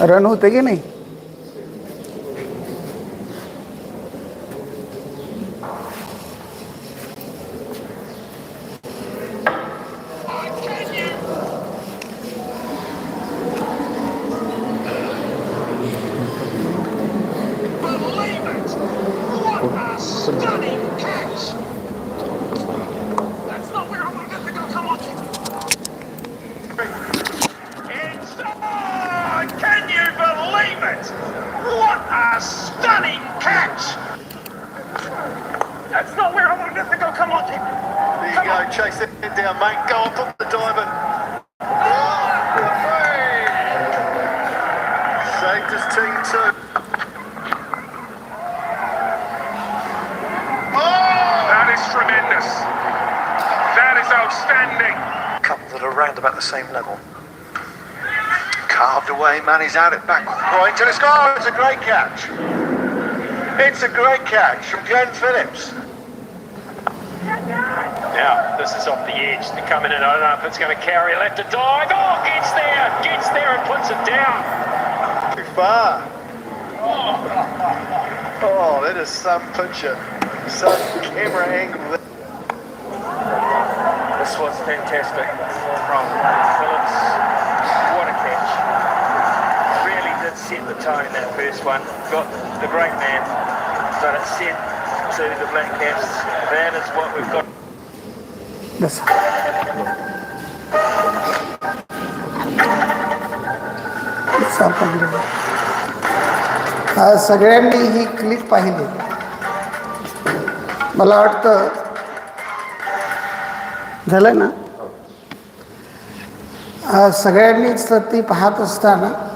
Run होते की नाही? What a stunning catch! That's not where I wanted to go. Come on. There you go, chase it down, mate. Go on, put the dive in. Saved his team too. Oh! That is tremendous. That is outstanding. couple that are around about the same level. Carved away, man, he's out at back point, and it's oh, it's a great catch. It's a great catch from Glenn Phillips. Now, this is off the edge. They're coming in. I don't know if it's going to carry left to dive. Oh, gets there, gets there and puts it down. Too far. Oh, that is some picture. Some camera angle. This was fantastic from Phillips. Did set the tone, that first one. Got the great man, but it said to the Black Caps, that is what we've got. हा, सगळ्यांनी ही clip पाहिली मला वाटतं झालं ना हा, सगळ्यांनीच तर ती पाहत असताना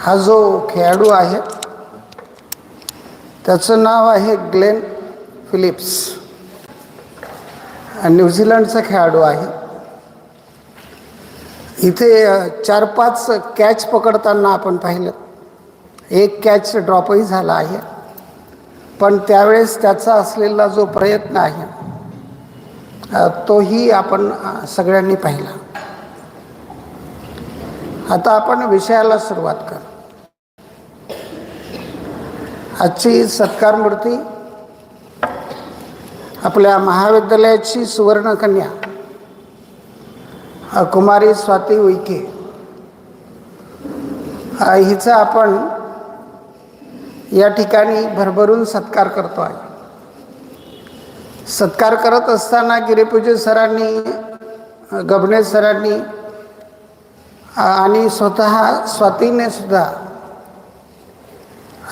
हा जो खेळाडू आहे त्याचं नाव आहे ग्लेन फिलिप्स. न्यूझीलंडचा खेळाडू आहे. इथे चार पाच कॅच पकडताना आपण पाहिलं. एक कॅच ड्रॉपही झाला आहे. पण त्यावेळेस त्याचा असलेला जो प्रयत्न आहे तोही आपण सगळ्यांनी पाहिला. आता आपण विषयाला सुरुवात कर. आजची सत्कार मूर्ती आपल्या महाविद्यालयाची सुवर्णकन्या कुमारी स्वाती उईके हिचा आपण या ठिकाणी भरभरून सत्कार करतो आहे. सत्कार करत असताना गिरीपूजे सरांनी गबणे सरांनी आणि स्वतः स्वातीने सुद्धा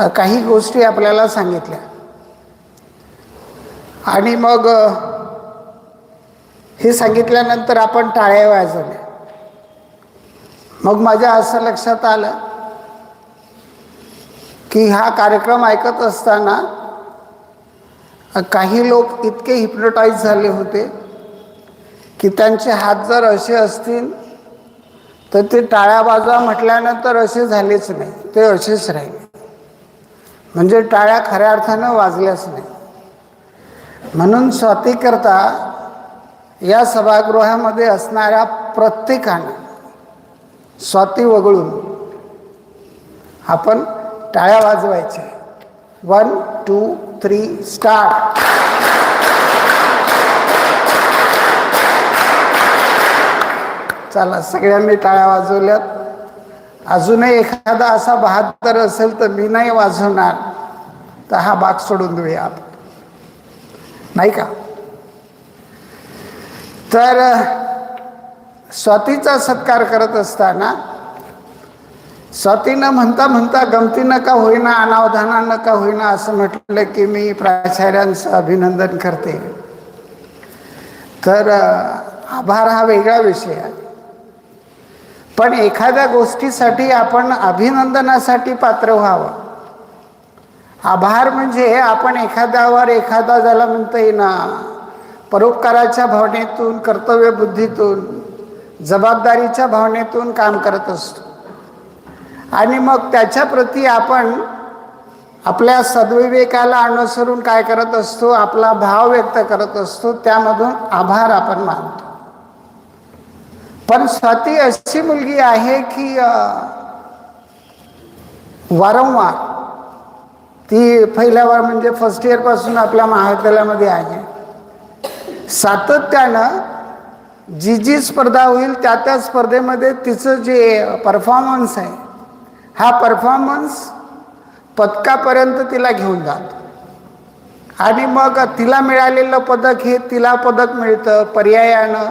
काही गोष्टी आपल्याला सांगितल्या. आणि मग हे सांगितल्यानंतर आपण टाळ्या वाजवल्या. मग माझ्या असं लक्षात आलं की हा कार्यक्रम ऐकत असताना काही लोक इतके हिप्नोटाईज झाले होते की त्यांचे हात जर असे असतील तर ते टाळ्या बाजवा म्हटल्यानंतर असे झालेच नाही. ते असेच राहील. म्हणजे टाळ्या खऱ्या अर्थानं वाजल्याच नाही. म्हणून स्वातीकरता या सभागृहामध्ये असणाऱ्या प्रत्येकानं स्वाती वगळून आपण टाळ्या वाजवायच्या. वन टू थ्री स्टार्ट चला सगळ्यांनी टाळ्या वाजवल्यात. अजूनही एखादा असा बहात्तर असेल तर मी नाही वाजवणार. तर हा भाग सोडून देऊया आपण. नाही का? तर स्वातीचा सत्कार करत असताना स्वातीनं म्हणता म्हणता गमतीनं का होईना अनावधानानं का होईना असं म्हटलं की मी प्राचार्यांचं अभिनंदन करते. तर आभार हा वेगळा विषय आहे. पण एखाद्या गोष्टीसाठी आपण अभिनंदनासाठी पात्र व्हावं. आभार म्हणजे आपण एखाद्यावर एखादा ज्याला म्हणता येईना परोपकाराच्या भावनेतून कर्तव्य बुद्धीतून जबाबदारीच्या भावनेतून काम करत असतो. आणि मग त्याच्याप्रती आपण आपल्या सद्विवेकाला अनुसरून काय करत असतो आपला भाव व्यक्त करत असतो त्यामधून आभार आपण मानतो. पण स्वाती अशी मुलगी आहे की वारंवार ती पहिल्यावर म्हणजे फर्स्ट इयरपासून आपल्या महाविद्यालयामध्ये आहे. सातत्यानं जी जी स्पर्धा होईल त्या त्या स्पर्धेमध्ये तिचं जे परफॉर्मन्स आहे हा परफॉर्मन्स पदकापर्यंत तिला घेऊन जातो. आणि मग तिला मिळालेलं पदक हे तिला पदक मिळतं पर्यायानं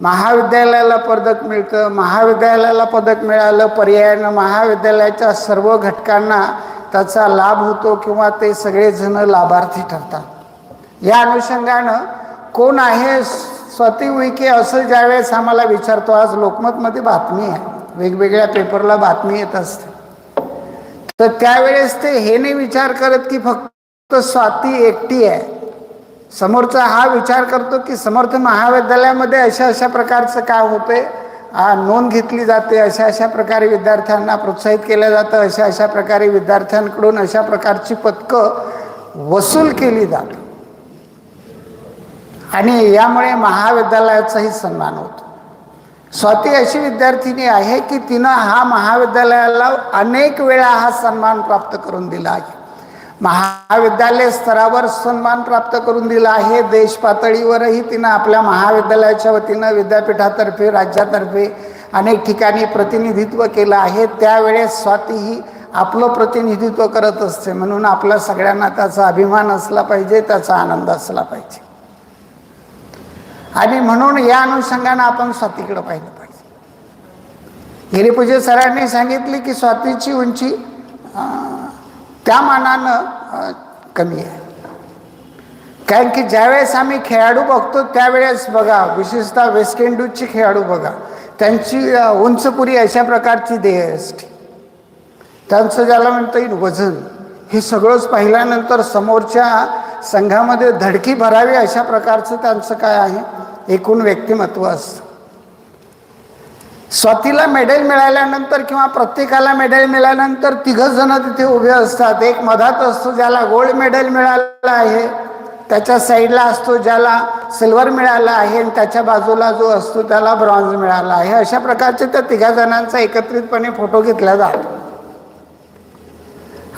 महाविद्यालयाला पदक मिळतं महाविद्यालयाला पदक मिळालं पर्यायानं महाविद्यालयाच्या सर्व घटकांना त्याचा लाभ होतो किंवा ते सगळेजण लाभार्थी ठरतात. या अनुषंगानं कोण आहे स्वाती उईके असं ज्यावेळेस आम्हाला विचारतो आज लोकमतमध्ये बातमी आहे. वेगवेगळ्या पेपरला बातमी येत असते. तर त्यावेळेस ते हे नाही विचार करत की फक्त स्वाती एकटी आहे. समोरचा हा विचार करतो की समर्थ महाविद्यालयामध्ये अशा अशा प्रकारचं काय होते नोंद घेतली जाते. अशा अशा प्रकारे विद्यार्थ्यांना प्रोत्साहित केलं जातं. अशा अशा प्रकारे विद्यार्थ्यांकडून अशा प्रकारची पथकं वसूल केली जात आणि यामुळे महाविद्यालयाचाही सन्मान होतो. स्वाती अशी विद्यार्थिनी आहे की तिनं हा महाविद्यालयाला अनेक वेळा हा सन्मान प्राप्त करून दिला आहे. महाविद्यालय स्तरावर सन्मान प्राप्त करून दिला आहे. देश पातळीवरही तिनं आपल्या महाविद्यालयाच्या वतीनं विद्यापीठातर्फे राज्यातर्फे अनेक ठिकाणी प्रतिनिधित्व केलं आहे. त्यावेळेस स्वाती ही आपलं प्रतिनिधित्व करत असते. म्हणून आपल्या सगळ्यांना त्याचा अभिमान असला पाहिजे त्याचा आनंद असला पाहिजे. आणि म्हणून या अनुषंगानं आपण स्वातीकडे पाहिलं पाहिजे. गिरीपूजे सरांनी सांगितले की स्वातीची उंची आ... त्या मानानं कमी आहे. कारण की ज्यावेळेस आम्ही खेळाडू बघतो त्यावेळेस बघा विशेषतः वेस्ट इंडिजची खेळाडू बघा त्यांची उंचपुरी अशा प्रकारची देह असते. त्यांचं ज्याला म्हणता येईल वजन हे सगळंच पाहिल्यानंतर समोरच्या संघामध्ये धडकी भरावी अशा प्रकारचं त्यांचं काय आहे? एकूण व्यक्तिमत्व असतं. स्वातीला मेडल मिळाल्यानंतर किंवा प्रत्येकाला मेडल मिळाल्यानंतर तिघ जण तिथे उभे असतात. एक मधात असतो ज्याला गोल्ड मेडल मिळालं आहे त्याच्या साईडला असतो ज्याला सिल्वर मिळालं आहे आणि त्याच्या बाजूला जो असतो त्याला ब्रॉन्झ मिळाला आहे. अशा प्रकारचे त्या तिघा जणांचा एकत्रितपणे फोटो घेतला जातो.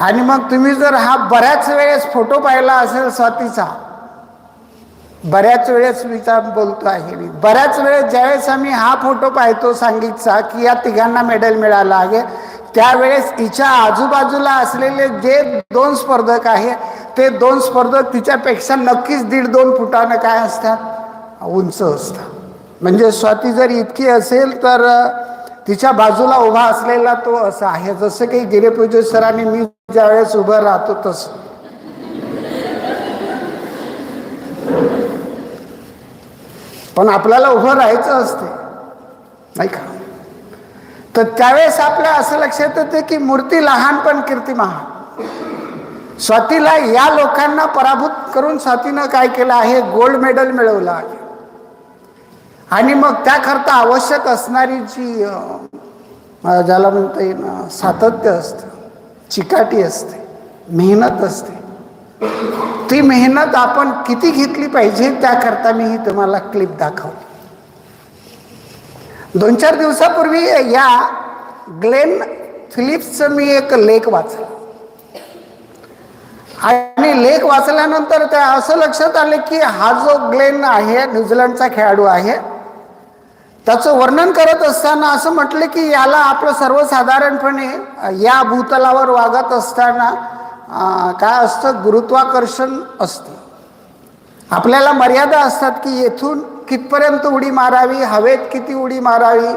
आणि मग तुम्ही जर हा बऱ्याच वेळेस फोटो पाहिला असेल स्वातीचा बऱ्याच वेळेस विचार बोलतो आहे. मी बऱ्याच वेळेस ज्यावेळेस आम्ही हा फोटो पाहतो सांगितचा की या तिघांना मेडल मिळालं आहे त्यावेळेस तिच्या आजूबाजूला असलेले जे दोन स्पर्धक आहे ते दोन स्पर्धक तिच्यापेक्षा नक्कीच दीड दोन फुटानं काय असतात? उंच असतात. म्हणजे स्वाती जर इतकी असेल तर तिच्या बाजूला उभा असलेला तो असा आहे. जसं काही गिरेपूजे सरांनी मी ज्यावेळेस उभं राहतो तसं. पण आपल्याला उभं राहायचं असते. नाही का? तर त्यावेळेस आपल्या असं लक्षात येते की मूर्ती लहान पण कीर्ती महान स्वातीला या लोकांना पराभूत करून स्वातीनं काय केलं आहे? गोल्ड मेडल मिळवलं आहे. आणि मग त्याकरता आवश्यक असणारी जी ज्याला म्हणता येईल सातत्य असतं चिकाटी असते मेहनत असते. ती मेहनत आपण किती घेतली पाहिजे त्याकरता मी ही तुम्हाला क्लिप दाखवली दोन चार दिवसापूर्वी या ग्लेन फिलिप्सचं मी एक लेख वाचला. आणि लेख वाचल्यानंतर त्या असं लक्षात आले की हा जो ग्लेन आहे न्यूझीलंडचा खेळाडू आहे त्याचं वर्णन करत असताना असं म्हटलं की याला आपलं सर्वसाधारणपणे या भूतलावर वागत असताना काय असतं? गुरुत्वाकर्षण असते. आपल्याला मर्यादा असतात की येथून कितपर्यंत उडी मारावी हवेत किती उडी मारावी?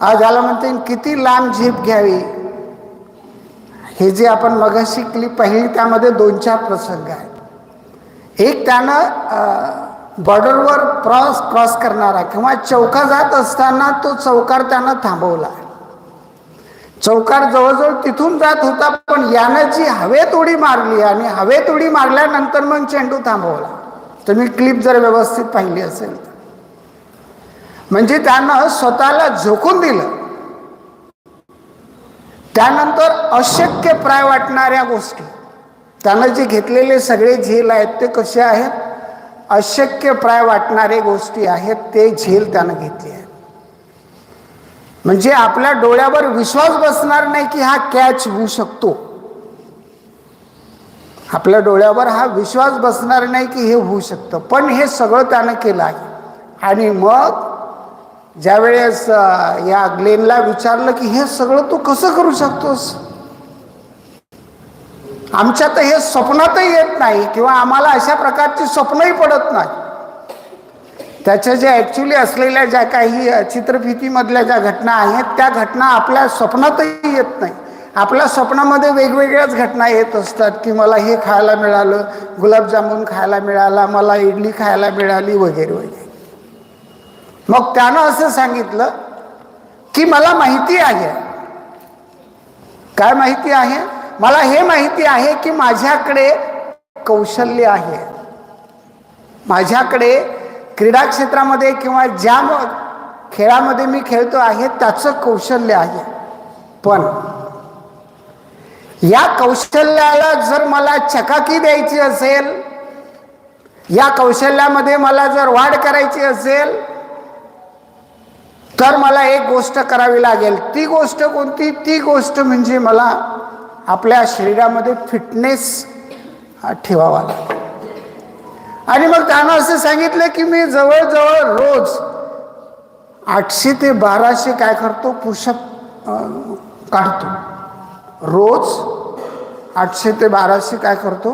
आज म्हणते किती लांब झेप घ्यावी? हे जे आपण मगाशी क्लिप पाहिली त्यामध्ये दोन चार प्रसंग आहेत. एक त्यानं बॉर्डरवर क्रॉस क्रॉस करणारा किंवा चौका जात असताना तो चौकार त्यानं थांबवला. चौकार जवळजवळ तिथून जात होता पण यानं जी हवेत उडी मारली आणि हवेत उडी मारल्यानंतर मग चेंडू थांबवला. तुम्ही क्लिप जर व्यवस्थित पाहिली असेल तर. म्हणजे त्यानं स्वतःला झोकून दिलं. त्यानंतर अशक्य प्राय वाटणाऱ्या गोष्टी. त्यानं जे घेतलेले सगळे झेल आहेत ते कसे आहेत? अशक्य प्राय वाटणारे गोष्टी आहेत ते झेल त्यानं घेतली आहे म्हणजे आपल्या डोळ्यावर विश्वास बसणार नाही की हा कॅच होऊ शकतो. आपल्या डोळ्यावर हा विश्वास बसणार नाही की हे होऊ शकतं. पण हे सगळं त्यानं केलं आहे. आणि मग ज्यावेळेस या ग्लेनला विचारलं की हे सगळं तू कसं करू शकतोस? आमच्या तर हे स्वप्नातही येत नाही किंवा आम्हाला अशा प्रकारची स्वप्नही पडत नाही. त्याच्या ज्या ॲक्च्युली असलेल्या ज्या काही चित्रफितीमधल्या ज्या घटना आहेत त्या घटना आपल्या स्वप्नातही येत नाही. आपल्या स्वप्नामध्ये वेगवेगळ्याच घटना येत असतात की मला हे खायला मिळालं गुलाबजामुन खायला मिळाला मला इडली खायला मिळाली वगैरे वगैरे. मग त्यानं असं सांगितलं की मला माहिती आहे. काय माहिती आहे? मला हे माहिती आहे की माझ्याकडे कौशल्य आहे. माझ्याकडे क्रीडा क्षेत्रामध्ये किंवा ज्या खेळामध्ये मी खेळतो आहे त्याचं कौशल्य आहे. पण या कौशल्याला जर मला चकाकी द्यायची असेल या कौशल्यामध्ये मला जर वाढ करायची असेल तर मला एक गोष्ट करावी लागेल. ती गोष्ट कोणती? ती गोष्ट म्हणजे मला आपल्या शरीरामध्ये फिटनेस ठेवावा लागेल. आणि मग त्यानं असं सांगितलं की मी जवळजवळ रोज आठशे ते बाराशे काय करतो? पुषप काढतो. रोज आठशे ते बाराशे काय करतो?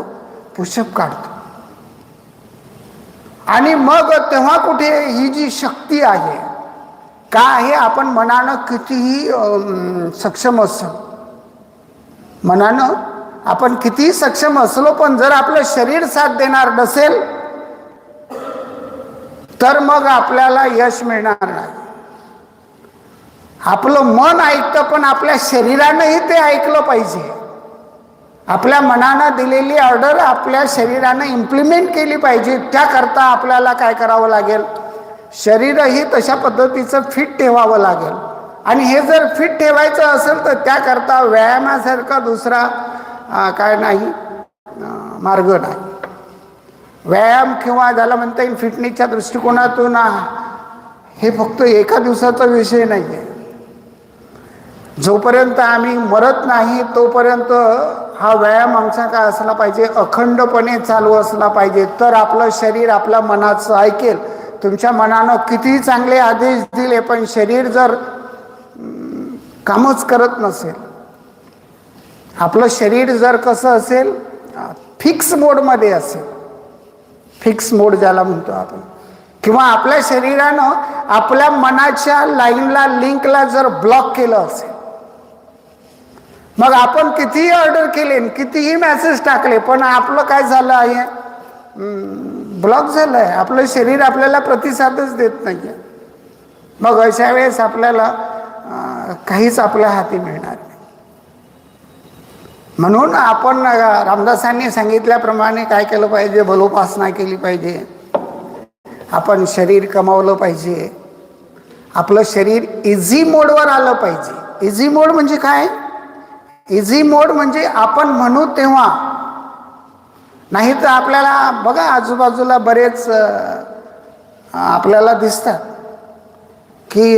पुषप काढतो. आणि मग तेव्हा कुठे ही जी शक्ती आहे का आहे? आपण मनानं कितीही सक्षम असो मनानं आपण कितीही सक्षम असलो पण जर आपलं शरीर साथ देणार नसेल तर मग आपल्याला यश मिळणार नाही. आपलं मन ऐकतं पण आपल्या शरीरानंही ते ऐकलं पाहिजे. आपल्या मनानं दिलेली ऑर्डर आपल्या शरीरानं इम्प्लिमेंट केली पाहिजे. त्याकरता आपल्याला काय करावं लागेल? शरीरही तशा पद्धतीचं फिट ठेवावं लागेल. आणि हे जर फिट ठेवायचं असेल तर त्याकरता व्यायामासारखा दुसरा काय नाही मार्ग नाही. व्यायाम किंवा ज्याला म्हणता येईल फिटनेसच्या दृष्टिकोनातून हे फक्त एका दिवसाचा विषय नाही आहे जोपर्यंत आम्ही मरत नाही तोपर्यंत हा व्यायाम आमचा काय असला पाहिजे अखंडपणे चालू असला पाहिजे. तर आपलं शरीर आपल्या मनाचं ऐकेल. तुमच्या मनानं कितीही चांगले आदेश दिले पण शरीर जर कामच करत नसेल. आपलं शरीर जर कसं असेल फिक्स मोडमध्ये असेल. फिक्स मोड ज्याला म्हणतो आपण. किंवा आपल्या शरीरानं आपल्या मनाच्या लाईनला लिंकला जर ब्लॉक केलं असेल मग आपण कितीही ऑर्डर केले कितीही मेसेज टाकले पण आपलं काय झालं आहे? ब्लॉक झालं आहे आपलं शरीर आपल्याला प्रतिसादच देत नाही मग अशा वेळेस आपल्याला काहीच आपल्या हाती मिळणार म्हणून आपण रामदासांनी सांगितल्याप्रमाणे काय केलं पाहिजे? बलोपासना केली पाहिजे. आपण शरीर कमावलं पाहिजे. आपलं शरीर इझी मोडवर आलं पाहिजे. इझी मोड म्हणजे काय? इझी मोड म्हणजे आपण म्हणू तेव्हा. नाही तर आपल्याला बघा आजूबाजूला बरेच आपल्याला दिसतात. की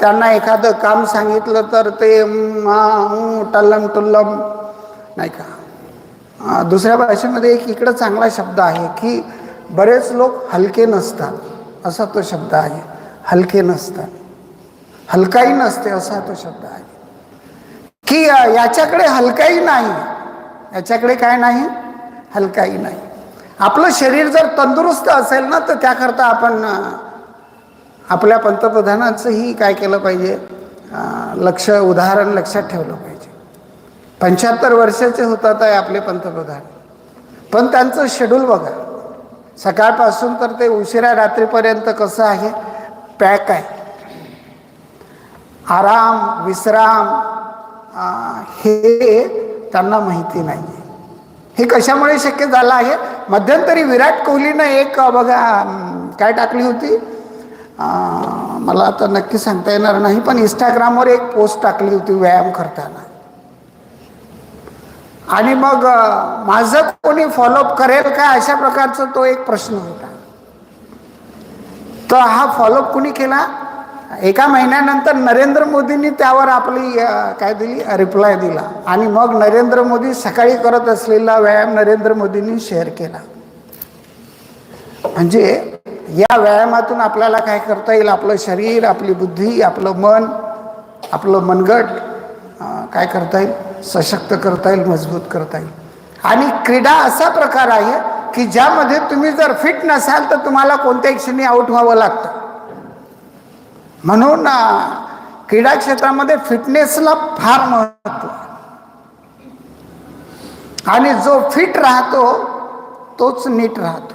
त्यांना एखादं काम सांगितलं तर ते टल्लम टुल्लम नाही का? दुसऱ्या भाषेमध्ये एक इकडं चांगला शब्द आहे की बरेच लोक हलके नसतात असा तो शब्द आहे. हलके नसतात. हलकाही नसते असा तो शब्द आहे. की याच्याकडे हलकाही नाही. याच्याकडे काय नाही? हलकाही नाही. आपलं शरीर जर तंदुरुस्त असेल ना तर त्याकरता आपण आपल्या पंतप्रधानाचंही काय केलं पाहिजे? लक्ष उदाहरण लक्षात ठेवलं पाहिजे. पंच्याहत्तर वर्षाचे होतात आहे आपले पंतप्रधान. पण त्यांचं शेड्यूल बघा. सकाळपासून तर ते उशिरा रात्रीपर्यंत कसं आहे? पॅक आहे. आराम विश्राम हे त्यांना माहिती नाही हे कशामुळे शक्य झालं आहे? मध्यंतरी विराट कोहलीनं एक बघा काय टाकली होती? आ, मला आता नक्की सांगता येणार नाही पण इंस्टाग्रामवर एक पोस्ट टाकली होती व्यायाम करताना. आणि मग माझं कोणी फॉलोअप करेल का अशा प्रकारचा तो एक प्रश्न होता. तर हा फॉलोअप कुणी केला? एका महिन्यानंतर नरेंद्र मोदींनी त्यावर आपली काय दिली? रिप्लाय दिला. आणि मग नरेंद्र मोदी सकाळी करत असलेला व्यायाम नरेंद्र मोदींनी शेअर केला. म्हणजे या व्यायामातून आपल्याला काय करता येईल? आपलं शरीर आपली बुद्धी आपलं मन आपलं मनगट काय करता येईल? सशक्त करता येईल मजबूत करता येईल. आणि क्रीडा असा प्रकार आहे की ज्यामध्ये तुम्ही जर फिट नसाल तर तुम्हाला कोणत्याही क्षणी आऊट व्हावं लागतं. म्हणून क्रीडा क्षेत्रामध्ये फिटनेसला फार महत्त्व आणि जो फिट राहतो तोच नीट राहतो.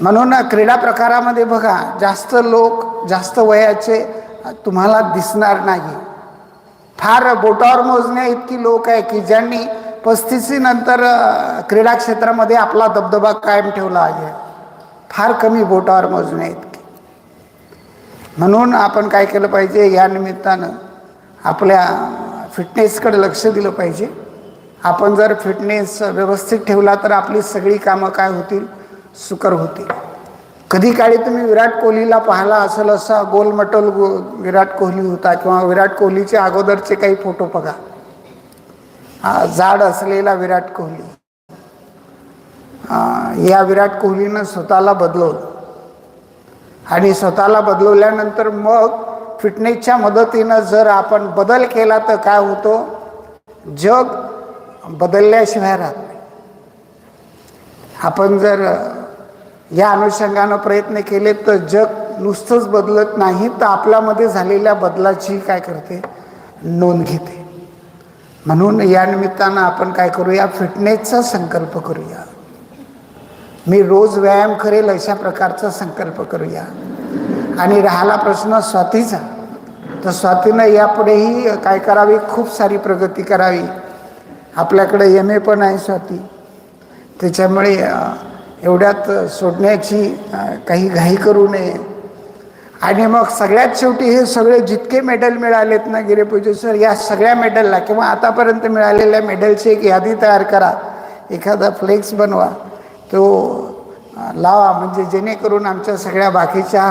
म्हणून क्रीडा प्रकारामध्ये बघा जास्त लोक जास्त वयाचे तुम्हाला दिसणार नाही. फार बोटावर मोजण्या इतकी लोक आहे की ज्यांनी पस्तीसी नंतर क्रीडा क्षेत्रामध्ये आपला दबदबा कायम ठेवला आहे. फार कमी बोटावर मोजण्या इतकी. म्हणून आपण काय केलं पाहिजे या निमित्तानं आपल्या फिटनेसकडे लक्ष दिलं पाहिजे. आपण जर फिटनेस व्यवस्थित ठेवला तर आपली सगळी कामं काय होतील? सुकर होतील. कधी काळी तुम्ही विराट कोहलीला पाहिला असेल असा गोलमटोल गो विराट कोहली होता किंवा विराट कोहलीचे अगोदरचे काही फोटो बघा. हा, जाड असलेला विराट कोहली. या विराट कोहलीनं स्वतःला बदलवलं. आणि स्वतःला बदलवल्यानंतर मग फिटनेसच्या मदतीनं जर आपण बदल केला तर काय होतो? जग बदलल्याशिवाय राहत नाही. आपण जर या अनुषंगानं प्रयत्न केले तर जग नुसतंच बदलत नाही तर आपल्यामध्ये झालेल्या बदलाची काय करते? नोंद घेते. म्हणून या निमित्तानं आपण काय करूया? फिटनेसचा संकल्प करूया. मी रोज व्यायाम करेल अशा प्रकारचा संकल्प करूया. आणि राहिला प्रश्न स्वातीचा. तर स्वातीनं यापुढेही काय करावी? खूप सारी प्रगती करावी. आपल्याकडे एम ए पण आहे स्वाती. त्याच्यामुळे एवढ्यात सोडण्याची काही घाई करू नये. आणि मग सगळ्यात शेवटी हे सगळे जितके मेडल मिळालेत ना गिरेपूजे सर या सगळ्या मेडलला किंवा आतापर्यंत मिळालेल्या मेडलची एक यादी तयार करा. एखादा फ्लेक्स बनवा. तो लावा. म्हणजे जेणेकरून आमच्या सगळ्या बाकीच्या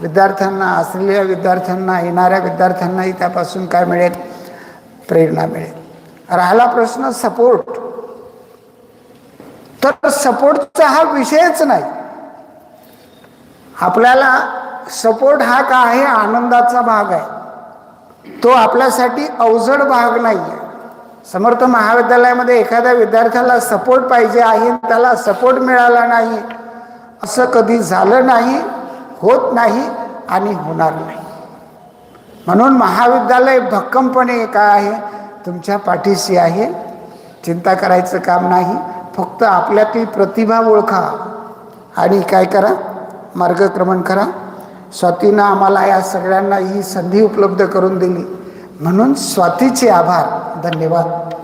विद्यार्थ्यांना असलेल्या विद्यार्थ्यांना येणाऱ्या विद्यार्थ्यांनाही त्यापासून काय मिळेल? प्रेरणा मिळेल. राहिला प्रश्न सपोर्ट. तर सपोर्टचा हा विषयच नाही. आपल्याला सपोर्ट हा का आहे आनंदाचा भाग आहे. तो आपल्यासाठी अवजड भाग नाही आहे समर्थ महाविद्यालयामध्ये एखाद्या विद्यार्थ्याला सपोर्ट पाहिजे आहे त्याला सपोर्ट मिळाला नाही असं कधी झालं नाही होत नाही आणि होणार नाही. म्हणून महाविद्यालय भक्कमपणे काय आहे? तुमच्या पाठीशी आहे. चिंता करायचं काम नाही. फक्त आपल्यातील प्रतिभा ओळखा आणि काय करा? मार्गक्रमण करा. स्वातीनं आम्हाला या सगळ्यांना ही संधी उपलब्ध करून दिली. म्हणून स्वातीचे आभार. धन्यवाद.